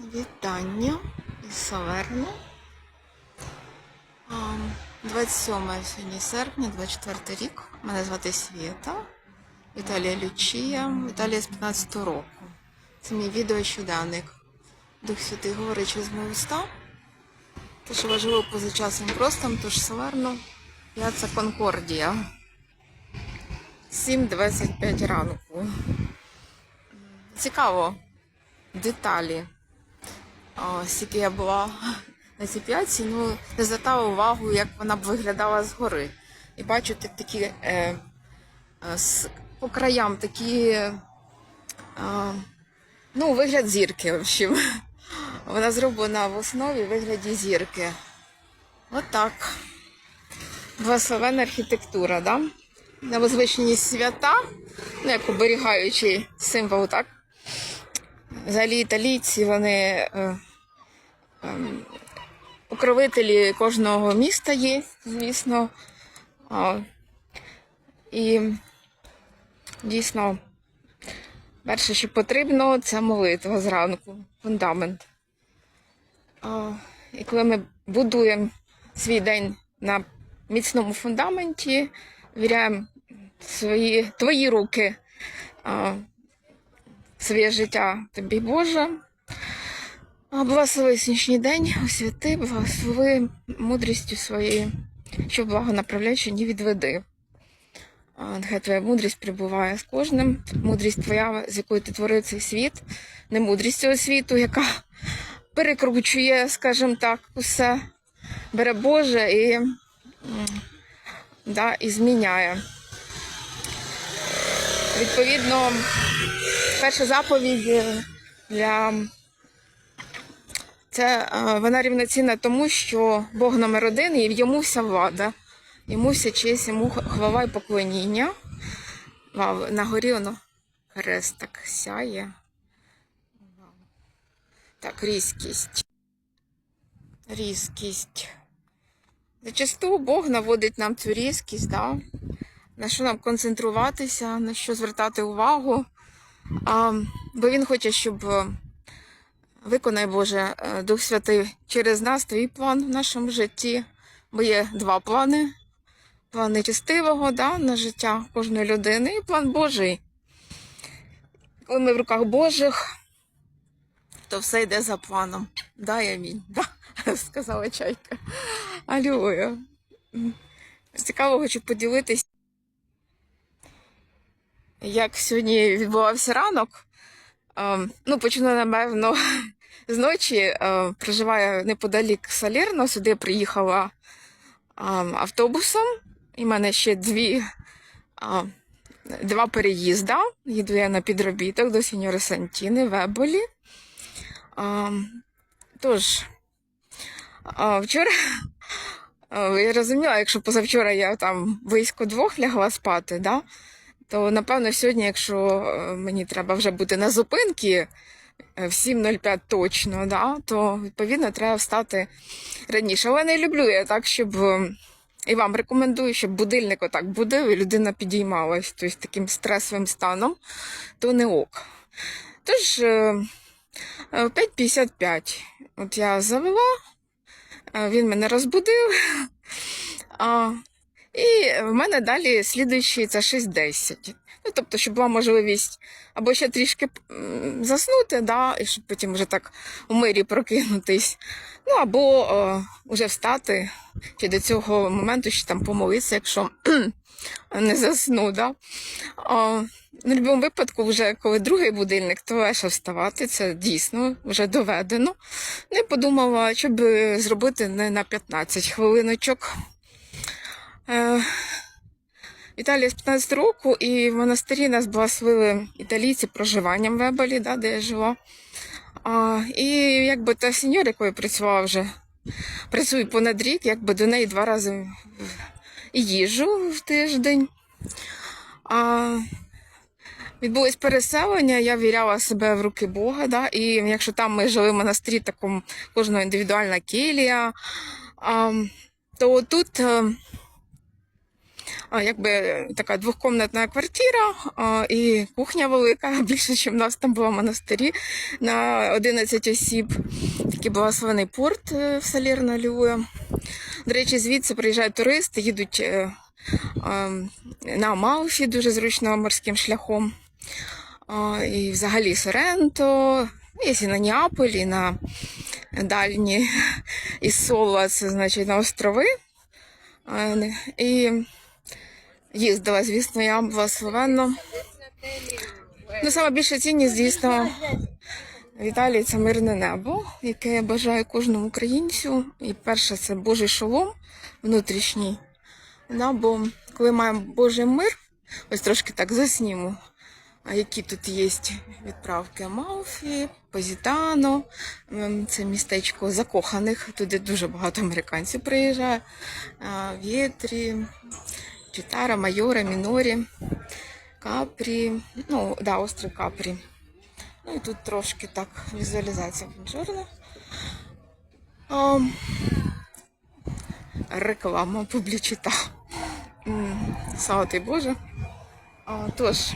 Вітання із Саверни. 27 сьогодні серпня, 24 рік. Мене звати Свєта. Віталія Лючія. Віталія з 15 року. Це мій відео щоденник. Дух Святий говорить через мої уста. Те, що важливо поза часом простом, тож Саверно, П'яца Конкордія. 7.25 ранку. Цікаво. Деталі. Скільки я була на цій п'ятці, ну не звертала увагу, як вона б виглядала згори. І бачу такі е, е, с- по краям такі, е, ну, вигляд зірки, в общем. Вона зроблена в основі вигляді зірки. От так. Благословенна архітектура, да? На возвищеність свята, ну, як оберігаючий символ, так? Взагалі італійці, вони е, покровителі кожного міста є, звісно. І дійсно, перше, що потрібно, це молитва зранку, фундамент. І коли ми будуємо свій день на міцному фундаменті, віряємо свої твої руки. Своє життя тобі Боже. Благослови сьогоднішній день, освяти, благослови мудрістю своєю, що благо направляючи, не відведи. Нехай твоя мудрість прибуває з кожним. Мудрість твоя, з якою ти творив цей світ, не мудрість цього світу, яка перекручує, скажімо так, усе, бере Боже і, да, і зміняє. Відповідно, перша заповідь для це вона рівноцінна тому, що Бог номер один і йому вся влада, йому вся честь, йому хвала і поклоніння. Вау, на горі воно хрест так сяє. Вау. Так, різкість. Різкість. Зачасту Бог наводить нам цю різкість, да? на що нам концентруватися, на що звертати увагу. А, бо він хоче, щоб виконай Боже е, Дух Святий через нас твій план в нашому житті. Бо є два плани: план нечестивого да, на життя кожної людини і план Божий. Коли ми в руках Божих, то все йде за планом. Дай амінь. Да, сказала чайка. Алілуя. Цікаво, хочу поділитись як сьогодні відбувався ранок. Е, ну, почну, напевно, з ночі. Е, проживаю неподалік Салірно. Сюди приїхала е, автобусом. І в мене ще дві, два переїзда. Їду я на підробіток до сеньори Сантіни в Еболі. Е, тож, е, вчора е, я розуміла, якщо позавчора я там близько двох лягла спати, да? То напевно сьогодні, якщо е, мені треба вже бути на зупинці е, в 7.05 точно, да, то відповідно треба встати раніше. Але не люблю я так, щоб е, і вам рекомендую, щоб будильник отак будив і людина підіймалась, тобто таким стресовим станом, то не ок. Тож е, е, в 5.55 от я завела, він мене розбудив. А, і в мене далі слідуючий це 6.10. Ну, тобто, щоб була можливість або ще трішки заснути, да, і щоб потім вже так у мирі прокинутись. Ну, або е, вже встати, чи до цього моменту ще там помолитися, якщо не засну. Да. А, в будь-якому випадку, вже коли другий будильник, то легше вставати, це дійсно вже доведено. Ну і подумала, що би зробити не на 15 хвилиночок. Е, Італія з 15 року, і в монастирі нас благословили італійці проживанням в Еболі, да, де я жила. А, і якби та сеньора, якою працювала вже, працює понад рік, якби до неї два рази їжу в тиждень. А, відбулось переселення, я віряла себе в руки Бога. Да, і якщо там ми жили в монастирі, такому кожного індивідуальна келія, а, то тут. Е, якби така двохкомнатна квартира і кухня велика, більше, ніж в нас там було в монастирі на 11 осіб. Такий благословений порт е, в Салірно Лює. До речі, звідси приїжджають туристи, їдуть е, е, на Амалфі дуже зручно морським шляхом. І взагалі Соренто, є і на Неаполь, і на дальні із Соло, це значить на острови. І їздила, звісно, я благословенно. Ну, саме більша цінність, звісно, в Італії це мирне небо, яке я бажаю кожному українцю. І перше це Божий шолом внутрішній. Да, бо коли маємо Божий мир, ось трошки так засніму. Які тут є відправки Амалфі, Позітано, ем, це містечко закоханих. Туди дуже багато американців приїжджає. Вєтрі, Читара, Майора, Мінорі, Капрі, ну, да, острів Капрі. Ну і тут трошки так візуалізація Бонжорно. Ам, Реклама публічита. Слава тобі Боже. А, тож,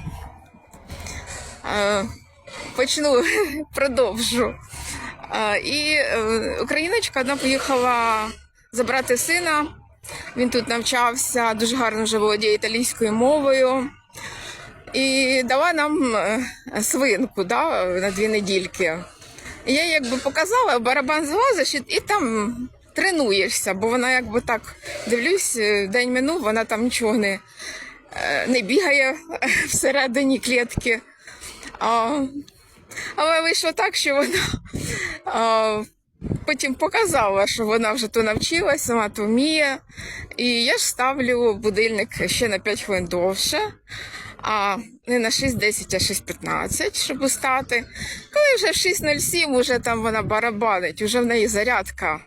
е, почну, продовжу. А, і е, україночка одна поїхала забрати сина. Він тут навчався, дуже гарно вже володіє італійською мовою. І дала нам е, свинку да, на дві недільки. І я якби показала, барабан злазиш і, там тренуєшся, бо вона якби так дивлюсь, е, день минув, вона там нічого не, е, не бігає всередині клітки. А, але вийшло так, що вона а, потім показала, що вона вже то навчилась, сама то вміє. І я ж ставлю будильник ще на 5 хвилин довше. А не на 6.10, а 6.15, щоб устати. Коли вже в 6.07, уже там вона барабанить, вже в неї зарядка.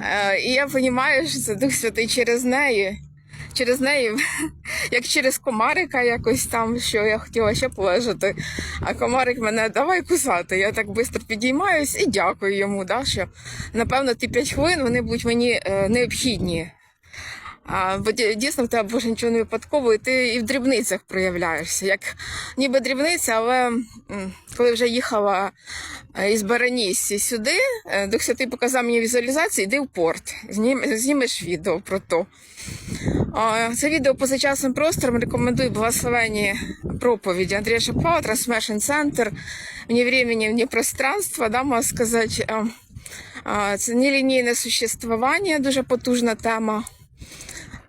Е, і я розумію, що це Дух Святий через неї. Через неї, як через комарика якось там, що я хотіла ще полежати. А комарик мене давай кусати. Я так швидко підіймаюсь і дякую йому, да, що напевно ті 5 хвилин вони будуть мені е, необхідні. А, бо дійсно в тебе боже нічого не випадково, і ти і в дрібницях проявляєшся. Як ніби дрібниця, але коли вже їхала е, із Баранісі сюди, е, Дух Святий показав мені візуалізацію, йди в порт, знім, знімеш відео про то. Це відео поза часом простором рекомендую благословенні проповіді Андрія Шапова, Трансмешн Центр, «Вне времени, вне пространства, да, можна сказати. А, Це нелінійне существування, дуже потужна тема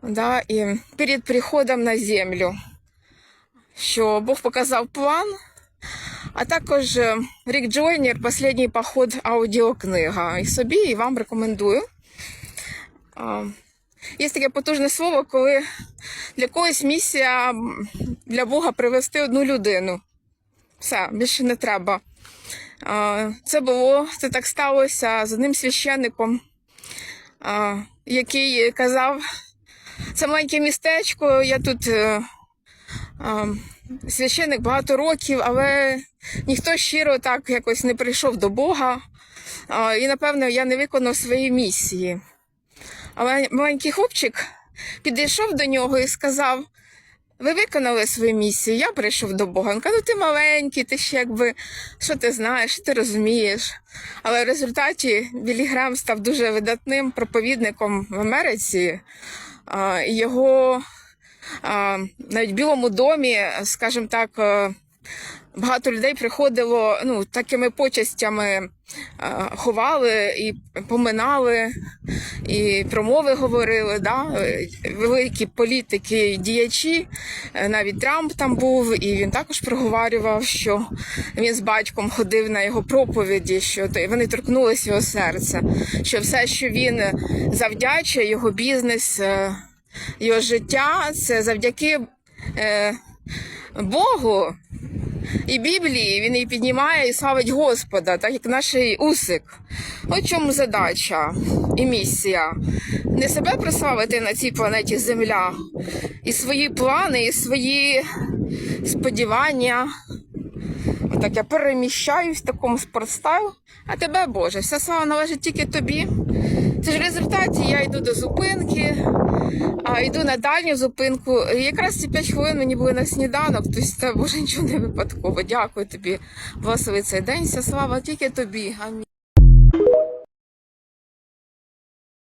да, і перед приходом на землю, що Бог показав план, а також е, Рік Джойнер «Последній поход аудіокнига. І собі, і вам рекомендую. Є таке потужне слово, коли для когось місія для Бога привести одну людину. Все, більше не треба. Це було, це так сталося з одним священником, який казав, це маленьке містечко, я тут е, е, священик багато років, але ніхто щиро так якось не прийшов до Бога. Е, і, напевно, я не виконав свої місії. Але маленький хлопчик підійшов до нього і сказав: ви виконали свою місію, я прийшов до Бога. Він каже, ну ти маленький, ти ще якби що ти знаєш, що ти розумієш. Але в результаті Білі Грем став дуже видатним проповідником в Америці. Його навіть в Білому домі, скажімо так, багато людей приходило ну, такими почастями е, ховали і поминали, і промови говорили. Да? Е, Великі політики, діячі, е, навіть Трамп там був, і він також проговорював, що він з батьком ходив на його проповіді, що вони торкнулися його серця, що все, що він завдячує, його бізнес, його життя, це завдяки Богу і Біблії він її піднімає і славить Господа, так як наш усик. От чому задача і місія. Не себе прославити на цій планеті Земля, і свої плани, і свої сподівання. Отак я переміщаюсь в такому спортстайл, а тебе, Боже, вся слава належить тільки тобі. Це в результаті я йду до зупинки, а йду на дальню зупинку. І якраз ці 5 хвилин мені були на сніданок, тобто це може нічого не випадково. Дякую тобі, благослови цей день. Вся слава тільки тобі. Амінь.